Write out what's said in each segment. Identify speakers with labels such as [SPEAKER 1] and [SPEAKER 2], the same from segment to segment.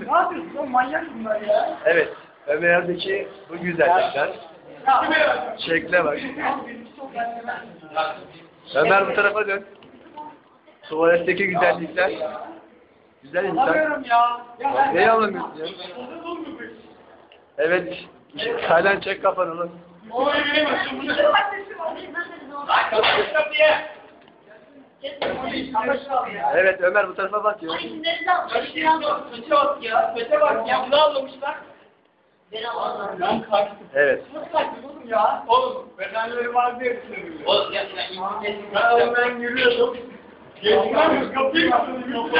[SPEAKER 1] Ne yapıyorsun oğlum manyak bunlar ya.
[SPEAKER 2] Evet. Ömer'deki bu güzellikler. Şekle bak. Ömer bu tarafa dön. Tuvaletteki güzellikler. Güzel insan. Neyi anlamıyorsun ya? Evet. Taylan çek kafanı lan.
[SPEAKER 1] Oğlum giremezsin bunu.
[SPEAKER 2] Evet Ömer bu tarafa bak ya.
[SPEAKER 1] Saça bak ya. Saça bak ya. Bunu anlamışlar. Ben kaçtım.
[SPEAKER 2] Evet.
[SPEAKER 1] Nasıl kaçtın oğlum ya? Oğlum bedenleri var diye düşünüyorum. Oğlum ya. Ben ben yürüyordum. Geçmem kapıyı kapatıyorum.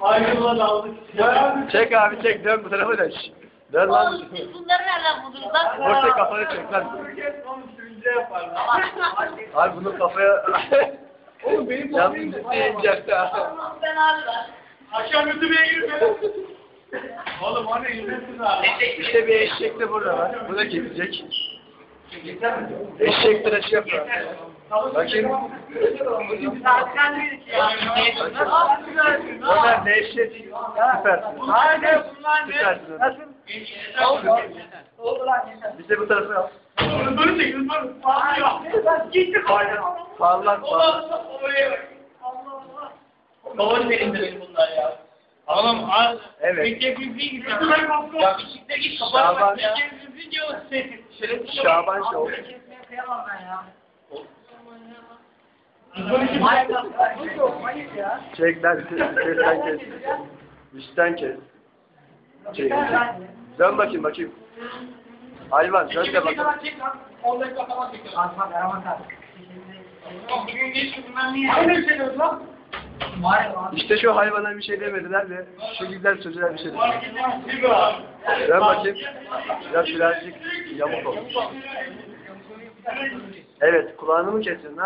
[SPEAKER 1] Ayrıla daldık. Ya.
[SPEAKER 2] Çek abi çek dön bu tarafa dön. Dön lan.
[SPEAKER 3] Oğlum siz bunları nereden buldunuz lan?
[SPEAKER 2] Ortaya kafanı çek lan.
[SPEAKER 1] Yapar.
[SPEAKER 2] Abi bunun kafaya...
[SPEAKER 1] Oğlum benim
[SPEAKER 2] Yalnız ciddi inecekti ha.
[SPEAKER 3] Allah ben abi lan.
[SPEAKER 1] Akşam YouTube'ya girme. Oğlum hani izlesin abi.
[SPEAKER 2] İşte bir eşek de burada var. Bu da gidecek. Eşek yapıyor. Bakayım. Ömer ne eşek? Süpersin.
[SPEAKER 1] Haydi bunlar ne?
[SPEAKER 2] Süpersin.
[SPEAKER 1] Nasıl?
[SPEAKER 2] De bu tarafa yap.
[SPEAKER 1] Hızları çek hızları. Parlıyor. Gitti parlıyor.
[SPEAKER 2] Parlak parlak.
[SPEAKER 1] Doğru elinde benim bunlar ya. Oğlum az.
[SPEAKER 2] Evet.
[SPEAKER 1] Bekleyici gibi. Ya bisikte git kafana
[SPEAKER 2] Şaban.
[SPEAKER 1] ya. Video Şerefsiz
[SPEAKER 2] Şaban. Çek lan. Kesten kes. Üstten kes. Çek. Dön bakayım bakayım. Hayvan dön de bakayım.
[SPEAKER 1] 10 dakika falan çekiyorum. Bugün geç ben niye? Şey diyorsun lan.
[SPEAKER 2] İşte şu hayvana bir şey demediler de şu güzel çocuğa bir şey dediler.
[SPEAKER 1] abi?
[SPEAKER 2] Dön bakayım. Biraz birazcık yamuk olmuş. Evet kulağını mı kesiyorsun ne